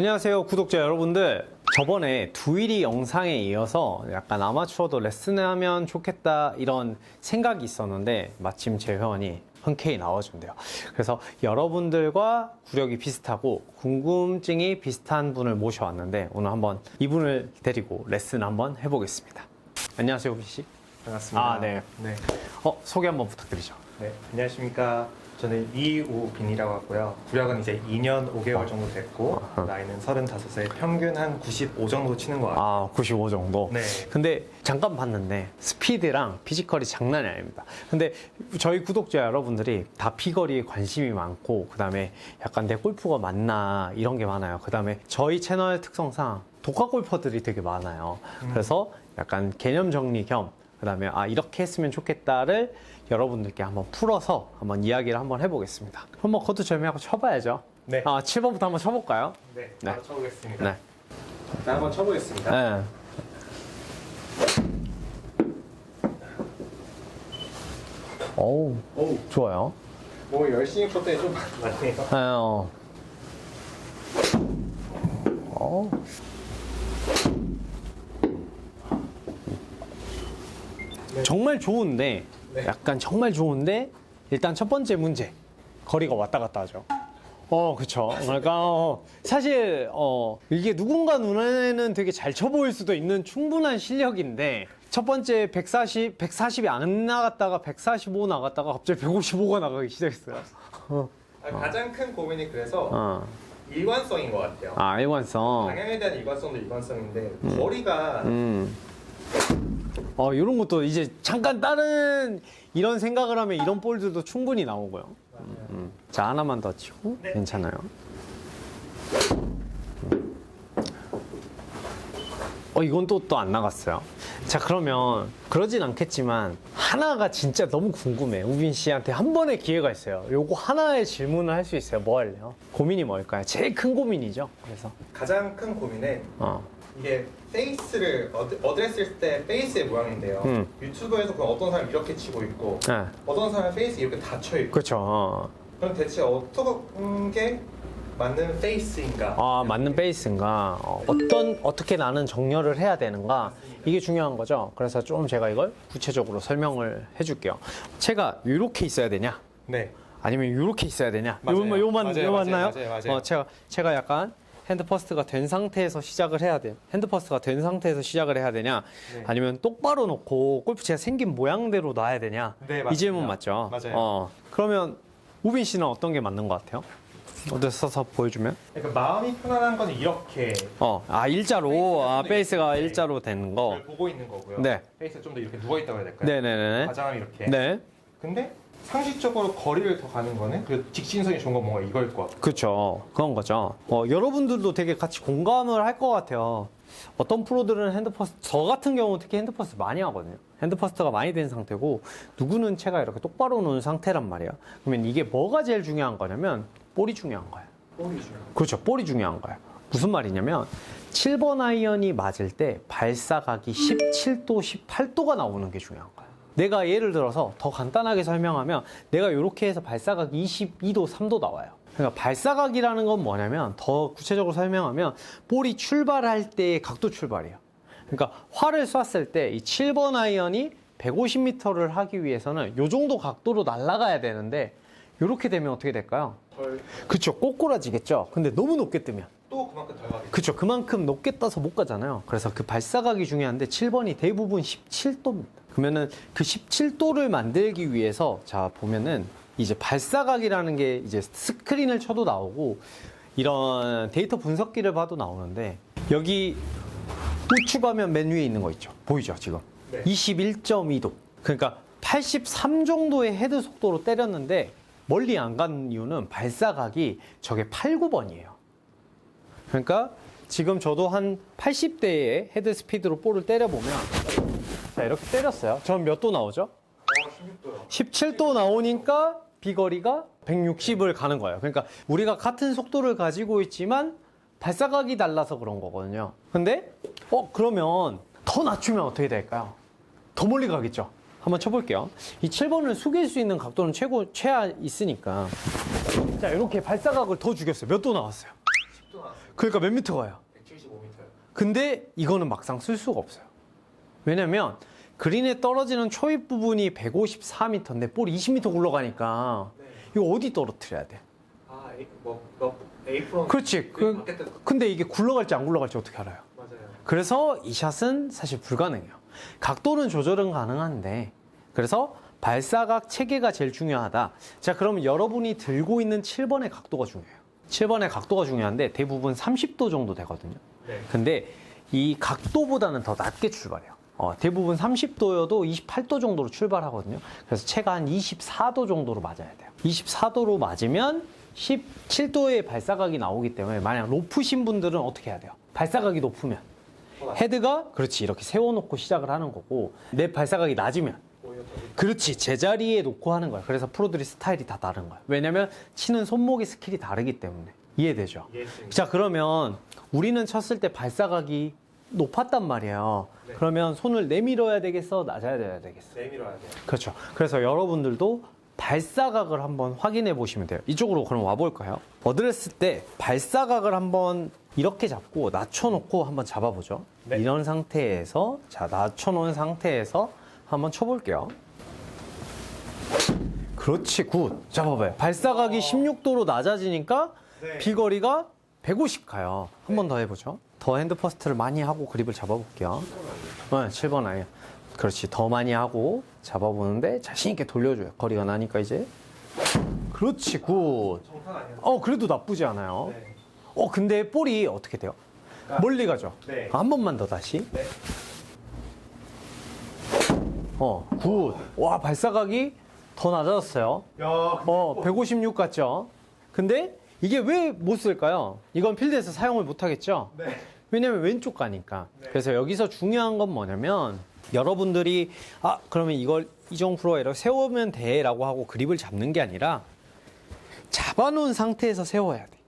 안녕하세요 구독자 여러분들 저번에 두일이 영상에 이어서 약간 아마추어도 레슨을 하면 좋겠다 이런 생각이 있었는데 마침 제 회원이 흔쾌히 나와준대요 그래서 여러분들과 구력이 비슷하고 궁금증이 비슷한 분을 모셔왔는데 오늘 한번 이분을 데리고 레슨 한번 해보겠습니다 안녕하세요 후비씨 반갑습니다. 아, 네. 네. 어, 소개 한번 부탁드리죠 네. 안녕하십니까. 저는 이우빈이라고 하고요. 구력은 이제 2년 5개월 정도 됐고. 나이는 35세. 평균 한 95 정도 치는 것 같아요. 아, 95 정도? 네. 근데 잠깐 봤는데 스피드랑 피지컬이 장난이 아닙니다. 근데 저희 구독자 여러분들이 다 피거리에 관심이 많고 그다음에 약간 내 골프가 맞나 이런 게 많아요. 그다음에 저희 채널 특성상 독학 골퍼들이 되게 많아요. 그래서 약간 개념 정리 겸 그 다음에 아 이렇게 했으면 좋겠다를 여러분들께 한번 풀어서 한번 이야기를 한번 해보겠습니다. 한번 그것도 재미하고 쳐봐야죠. 네. 아 7번부터 한번 쳐볼까요? 네. 네. 바로 쳐보겠습니다. 네. 자, 한번 쳐보겠습니다. 네. 어우, 오, 좋아요. 뭐 열심히 쳤더니 좀 많네요. 네, 어. 어. 정말 좋은데, 네. 약간 정말 좋은데, 일단 첫 번째 문제. 거리가 왔다 갔다 하죠. 어, 그쵸. 그러니까, 어, 사실, 어, 이게 누군가 눈에는 되게 잘 쳐 보일 수도 있는 충분한 실력인데, 첫 번째 140, 140이 안 나갔다가 145 나갔다가 갑자기 155가 나가기 시작했어요. 어. 아, 가장 큰 고민이 그래서 어. 일관성인 것 같아요. 아, 일관성. 방향에 대한 일관성도 일관성인데 거리가 음. 어, 이런 것도 이제 잠깐 다른 이런 생각을 하면 이런 볼들도 충분히 나오고요. 음. 자, 하나만 더 치고 네. 괜찮아요. 어, 이건 또 또 안 나갔어요. 자, 그러면 그러진 않겠지만 하나가 진짜 너무 궁금해. 우빈 씨한테 한 번의 기회가 있어요. 요거 하나의 질문을 할 수 있어요. 뭐 할래요? 고민이 뭘까요? 제일 큰 고민이죠. 그래서 가장 큰 고민은 어. 이게 페이스를 어드, 어드레스했을 때 페이스의 모양인데요. 음. 유튜브에서 그럼 어떤 사람이 이렇게 치고 있고 네. 어떤 사람은 페이스 이렇게 닫혀 있고 그렇죠. 어. 그럼 대체 어떤 게 맞는 페이스인가? 아, 맞는 베이스인가? 어, 어떤, 어떻게 나는 정렬을 해야 되는가? 이게 중요한 거죠. 그래서 좀 제가 이걸 구체적으로 설명을 해줄게요. 채가 이렇게 있어야 되냐? 네. 아니면 이렇게 있어야 되냐? 맞아요. 요, 요만, 맞아요, 요 맞아요, 맞나요? 맞아요, 맞아요. 어, 제가, 제가 약간 핸드 퍼스트가 된 상태에서 시작을 해야 돼. 핸드 퍼스트가 된 상태에서 시작을 해야 되냐? 네. 아니면 똑바로 놓고 골프채가 생긴 모양대로 놔야 되냐? 네, 이. 질문 맞죠? 맞아요. 어, 그러면 우빈 씨는 어떤 게 맞는 것 같아요? 어디 서서 보여주면? 그러니까 마음이 편안한 건 이렇게 어, 아 일자로, 아 베이스가 네. 일자로 되는 거. 보고 있는 거고요. 네. 페이스가 좀더 이렇게 누워 있다고 해야 될까요? 네네네. 가장은 이렇게. 네, 근데 상식적으로 거리를 더 가는 거는 그 직진선이 좋은 건 뭔가 이거일 것 같아요. 그렇죠. 그런 거죠. 어, 여러분들도 되게 같이 공감을 할 것 같아요. 어떤 프로들은 핸드퍼스트, 저 같은 경우 특히 핸드퍼스트 많이 하거든요. 핸드퍼스트가 많이 된 상태고, 누구는 채가 이렇게 똑바로 놓은 상태란 말이에요. 그러면 이게 뭐가 제일 중요한 거냐면, 볼이 중요한 거예요. 볼이 중요. 그렇죠. 볼이 중요한 거예요. 무슨 말이냐면 7번 아이언이 맞을 때 발사각이 17도, 18도가 나오는 게 중요한 거예요. 내가 예를 들어서 더 간단하게 설명하면 내가 이렇게 해서 발사각이 22도, 3도 나와요. 그러니까 발사각이라는 건 뭐냐면 더 구체적으로 설명하면 볼이 출발할 때의 각도 출발이에요. 그러니까 활을 쐈을 때 이 7번 아이언이 150m를 하기 위해서는 이 정도 각도로 날아가야 되는데 이렇게 되면 어떻게 될까요? 덜, 그쵸 꼬꾸라지겠죠 근데 너무 높게 뜨면 또 그만큼 덜 가겠죠. 그쵸 그만큼 높게 떠서 못 가잖아요 그래서 그 발사각이 중요한데 7번이 대부분 17도입니다 그러면은 그 17도를 만들기 위해서 자 보면은 이제 발사각이라는 게 이제 스크린을 쳐도 나오고 이런 데이터 분석기를 봐도 나오는데 여기 우측 화면 맨 위에 있는 거 있죠 보이죠 지금 네. 21.2도 그러니까 83 정도의 헤드 속도로 때렸는데 멀리 안 간 이유는 발사각이 저게 8, 9번이에요. 그러니까 지금 저도 한 80대의 헤드 스피드로 볼을 때려보면 자 이렇게 때렸어요. 전 몇 도 나오죠? 어, 16도요. 17도 나오니까 비거리가 160을 가는 거예요. 그러니까 우리가 같은 속도를 가지고 있지만 발사각이 달라서 그런 거거든요. 근데 어 그러면 더 낮추면 어떻게 될까요? 더 멀리 가겠죠. 한번 쳐볼게요. 이 7번을 숙일 수 있는 각도는 최고 최하 있으니까 자 이렇게 발사각을 더 죽였어요. 몇 도 나왔어요? 나왔어요. 그러니까 몇 미터 가요? 175m요. 근데 이거는 막상 쓸 수가 없어요. 왜냐면 그린에 떨어지는 초입 부분이 154m인데 볼이 20m 굴러가니까 네. 이거 어디 떨어뜨려야 돼? 아, 뭐, 뭐 프로. 그렇지. 그, 뜬 근데 이게 굴러갈지 안 굴러갈지 어떻게 알아요? 맞아요. 그래서 이 샷은 사실 불가능해요. 각도는 조절은 가능한데 그래서 발사각 체계가 제일 중요하다. 자, 그러면 여러분이 들고 있는 7번의 각도가 중요해요. 7번의 각도가 중요한데 대부분 30도 정도 되거든요. 네. 근데 이 각도보다는 더 낮게 출발해요. 어, 대부분 30도여도 28도 정도로 출발하거든요. 그래서 채가 한 24도 정도로 맞아야 돼요. 24도로 맞으면 17도의 발사각이 나오기 때문에 만약 높으신 분들은 어떻게 해야 돼요? 발사각이 높으면 헤드가 그렇지 이렇게 세워놓고 시작을 하는 거고 내 발사각이 낮으면 그렇지 제자리에 놓고 하는 거야. 그래서 프로들이 스타일이 다 다른 거야. 왜냐면 치는 손목의 스킬이 다르기 때문에 이해되죠? 자 그러면 우리는 쳤을 때 발사각이 높았단 말이에요. 네. 그러면 손을 내밀어야 되겠어, 낮아야 되겠어. 내밀어야 돼요. 그렇죠. 그래서 여러분들도 발사각을 한번 확인해 보시면 돼요. 이쪽으로 그럼 와볼까요? 어드레스 때 발사각을 한번 이렇게 잡고 낮춰놓고 한번 잡아보죠. 네. 이런 상태에서 자 낮춰놓은 상태에서 한번 쳐볼게요. 그렇지, 굿. 잡아봐요. 발사각이 16도로 낮아지니까 네. 비거리가 150 가요. 한 번더 해보죠. 더 핸드 퍼스트를 많이 하고 그립을 잡아볼게요. 네, 7번 아이언. 그렇지. 더 많이 하고 잡아보는데 자신있게 돌려줘요. 거리가 나니까 이제. 그렇지, 굿. 어, 그래도 나쁘지 않아요. 네. 어, 근데 볼이 어떻게 돼요? 멀리 가죠? 네. 한 번만 더 다시. 네. 어, 굿. 와, 발사각이 더 낮아졌어요. 야, 어, 156 같죠? 근데 이게 왜 못 쓸까요? 이건 필드에서 사용을 못 하겠죠? 네. 왜냐면 왼쪽 가니까. 네. 그래서 여기서 중요한 건 뭐냐면 여러분들이 아, 그러면 이걸 이정 프로가 이렇게 세우면 돼 라고 하고 그립을 잡는 게 아니라 잡아놓은 상태에서 세워야 돼.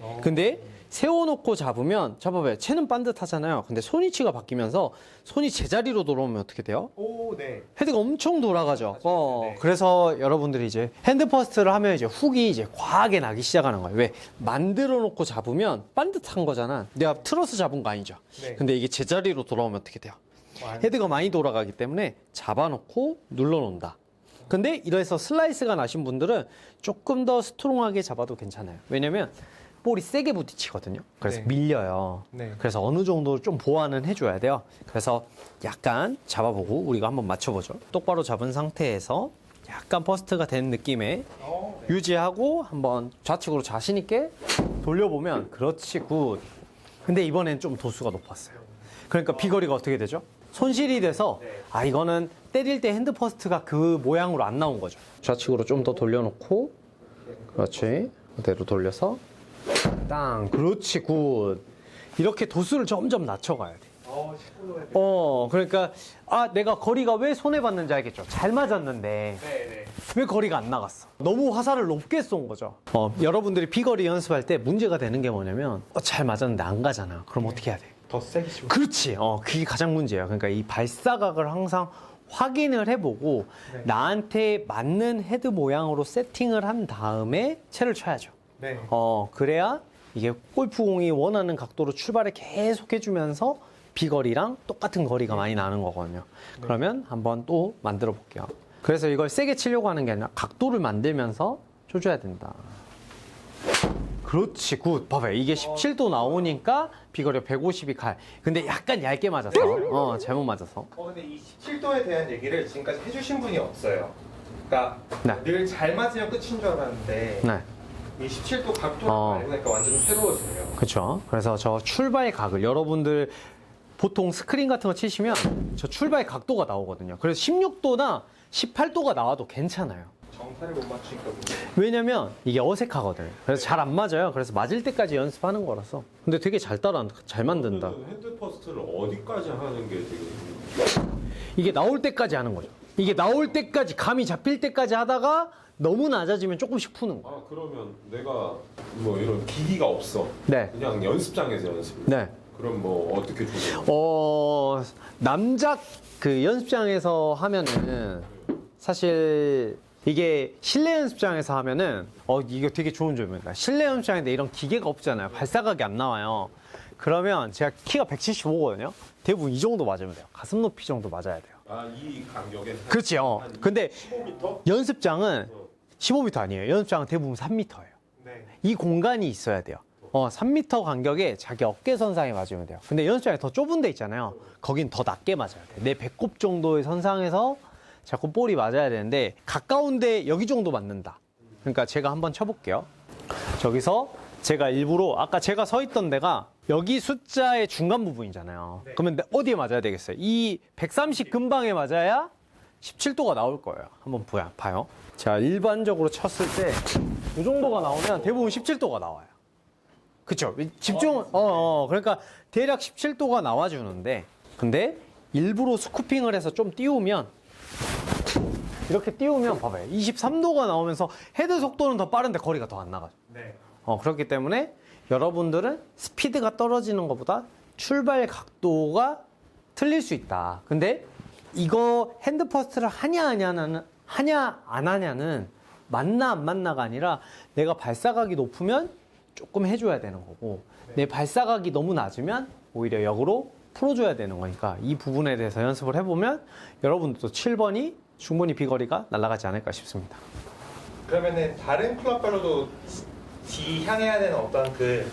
어. 근데 세워놓고 잡으면 잡아봐요. 채는 반듯하잖아요. 근데 손위치가 바뀌면서 손이 제자리로 돌아오면 어떻게 돼요? 오, 네. 헤드가 엄청 돌아가죠. 어, 네. 그래서 여러분들이 이제 핸드 퍼스트를 하면 이제 훅이 이제 과하게 나기 시작하는 거예요. 왜? 만들어 놓고 잡으면 반듯한 거잖아. 내가 틀어서 잡은 거 아니죠. 네. 근데 이게 제자리로 돌아오면 어떻게 돼요? 완- 헤드가 많이 돌아가기 때문에 잡아놓고 눌러놓는다. 근데 이래서 슬라이스가 나신 분들은 조금 더 스트롱하게 잡아도 괜찮아요. 왜냐면 볼이 세게 부딪히거든요. 그래서 네. 밀려요. 네. 그래서 어느 정도 좀 보완은 해줘야 돼요. 그래서 약간 잡아보고 우리가 한번 맞춰보죠. 똑바로 잡은 상태에서 약간 퍼스트가 된 느낌에 어, 네. 유지하고 한번 좌측으로 자신 있게 돌려보면 그렇지 굿. 근데 이번엔 좀 도수가 높았어요. 그러니까 비거리가 어떻게 되죠? 손실이 돼서 네. 아 이거는 때릴 때 핸드 퍼스트가 그 모양으로 안 나온 거죠. 좌측으로 좀 더 돌려놓고 그렇지 그대로 돌려서 땅 그렇지 굿. 이렇게 도수를 점점 낮춰가야 돼. 어, 19도 해야 돼. 어 그러니까 아 내가 거리가 왜 손해 봤는지 알겠죠. 잘 맞았는데 네, 네. 왜 거리가 안 나갔어? 너무 화살을 높게 쏜 거죠. 어, 여러분들이 비거리 연습할 때 문제가 되는 게 뭐냐면 어, 잘 맞았는데 안 가잖아. 그럼 어떻게 해야 돼? 더 세게 치고. 그렇지. 어, 그게 가장 문제예요. 그러니까 이 발사각을 항상 확인을 해보고 네. 나한테 맞는 헤드 모양으로 세팅을 한 다음에 채를 쳐야죠. 네. 어, 그래야 이게 골프공이 원하는 각도로 출발을 계속 해주면서 비거리랑 똑같은 거리가 많이 나는 거거든요. 그러면 한번 또 만들어 볼게요. 그래서 이걸 세게 치려고 하는 게 아니라 각도를 만들면서 쳐줘야 된다. 그렇지, 굿. 봐봐요. 이게 17도 나오니까 비거리가 150이 갈. 근데 약간 얇게 맞아서. 어, 잘못 맞아서. 어, 근데 이 17도에 대한 얘기를 지금까지 해주신 분이 없어요. 그러니까 네. 늘 잘 맞으면 끝인 줄 알았는데 네. 이 17도 각도를 어. 알고 나니까 완전 새로워지네요. 그렇죠. 그래서 저 출발 각을 여러분들 보통 스크린 같은 거 치시면 저 출발 각도가 나오거든요. 그래서 16도나 18도가 나와도 괜찮아요. 정타를 못 맞추니까 문제. 왜냐면 이게 어색하거든. 그래서 잘 안 맞아요. 그래서 맞을 때까지 연습하는 거라서. 근데 되게 잘 따라 잘 만든다. 핸드 퍼스트를 어디까지 하는 게 되게 이게 나올 때까지 하는 거죠. 이게 나올 때까지 감이 잡힐 때까지 하다가 너무 낮아지면 조금씩 푸는 거. 아 그러면 내가 뭐 이런 기기가 없어 네. 그냥 연습장에서 연습 네. 그럼 뭐 어떻게 조절 어, 남자 그 연습장에서 하면은 사실 이게 실내 연습장에서 하면은 어 이거 되게 좋은 점입니다. 실내 연습장인데 이런 기계가 없잖아요. 발사각이 안 나와요. 그러면 제가 키가 175거든요. 대부분 이 정도 맞으면 돼요. 가슴 높이 정도 맞아야 돼요. 아, 이 간격에 어. 한 근데 15m? 연습장은 15m 아니에요. 연습장은 대부분 3m예요. 네. 이 공간이 있어야 돼요. 어, 3m 간격에 자기 어깨 선상에 맞으면 돼요. 근데 연습장이 더 좁은 데 있잖아요. 거긴 더 낮게 맞아야 돼. 내 배꼽 정도의 선상에서 자꾸 볼이 맞아야 되는데 가까운데 여기 정도 맞는다. 그러니까 제가 한번 쳐볼게요. 저기서 제가 일부러 아까 제가 서 있던 데가 여기 숫자의 중간 부분이잖아요. 네. 그러면 어디에 맞아야 되겠어요? 이 130 근방에 맞아야 17도가 나올 거예요. 한번 보야, 봐요. 자, 일반적으로 쳤을 때 이 정도가 나오면 대부분 17도가 나와요. 그쵸? 집중, 어, 어, 그러니까 대략 17도가 나와주는데, 근데 일부러 스쿠핑을 해서 좀 띄우면, 이렇게 띄우면 봐봐요. 23도가 나오면서 헤드 속도는 더 빠른데 거리가 더 안 나가죠. 네. 어, 그렇기 때문에 여러분들은 스피드가 떨어지는 것보다 출발 각도가 틀릴 수 있다. 근데 이거 핸드 퍼스트를 하냐 하냐는 하냐 안 하냐는 맞나 안 맞나가 아니라 내가 발사각이 높으면 조금 해줘야 되는 거고 내 발사각이 너무 낮으면 오히려 역으로 풀어줘야 되는 거니까 이 부분에 대해서 연습을 해보면 여러분들도 7번이 충분히 비거리가 날아가지 않을까 싶습니다. 그러면은 다른 클럽별로도 지향해야 되는 어떤 그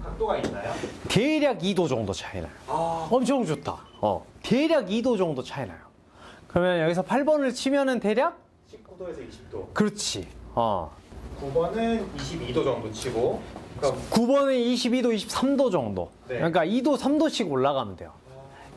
각도가 있나요? 대략 2도 정도 차이 나요. 아, 엄청 좋다. 어, 대략 2도 정도 차이 나요. 그러면 여기서 8번을 치면은 대략 19도에서 20도. 그렇지. 어. 9번은 22도 정도 치고. 그럼 9번은 22도, 23도 정도. 네. 그러니까 2도, 3도씩 올라가면 돼요.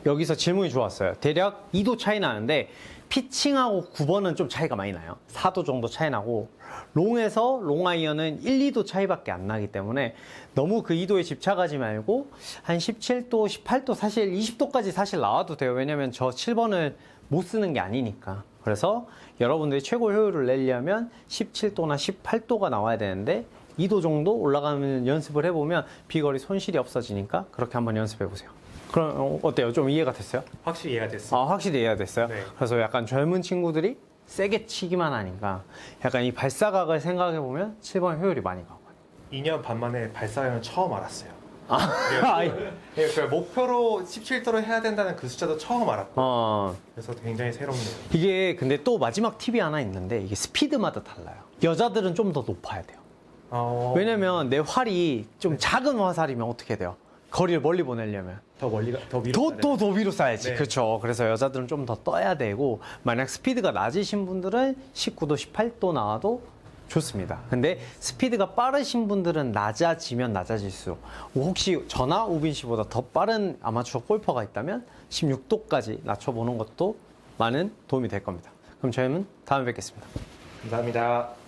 여기서 질문이 좋았어요. 대략 2도 차이 나는데 피칭하고 9번은 좀 차이가 많이 나요. 4도 정도 차이 나고 롱에서 롱아이언은 1, 2도 차이밖에 안 나기 때문에 너무 그 2도에 집착하지 말고 한 17도, 18도 사실 20도까지 사실 나와도 돼요. 왜냐면 저 7번을 못 쓰는 게 아니니까. 그래서 여러분들이 최고 효율을 내려면 17도나 18도가 나와야 되는데 2도 정도 올라가면 연습을 해보면 비거리 손실이 없어지니까 그렇게 한번 연습해 보세요. 그럼 어, 어때요? 좀 이해가 됐어요? 확실히 이해가 됐어요. 아, 확실히 이해가 됐어요? 네. 그래서 약간 젊은 친구들이 세게 치기만 하니까 약간 이 발사각을 생각해 보면 7번 효율이 많이 가고. 2년 반 만에 발사형을 처음 알았어요. 아, 이- 네, 그 목표로 17도로 해야 된다는 그 숫자도 처음 알았고 어, 그래서 굉장히 새롭네요. 이게 근데 또 마지막 팁이 하나 있는데 이게 스피드마다 달라요. 여자들은 좀 더 높아야 돼요. 어, 왜냐면 내 활이 좀 작은 화살이면 어떻게 돼요? 거리를 멀리 보내려면 더 멀리 가 더 위로 더 가야 더 더 위로 쏴야지. 네. 그렇죠. 그래서 여자들은 좀 더 떠야 되고 만약 스피드가 낮으신 분들은 19도, 18도 나와도 좋습니다. 근데 스피드가 빠르신 분들은 낮아지면 낮아질수록 혹시 저나 우빈 씨보다 더 빠른 아마추어 골퍼가 있다면 16도까지 낮춰보는 것도 많은 도움이 될 겁니다. 그럼 저희는 다음에 뵙겠습니다. 감사합니다.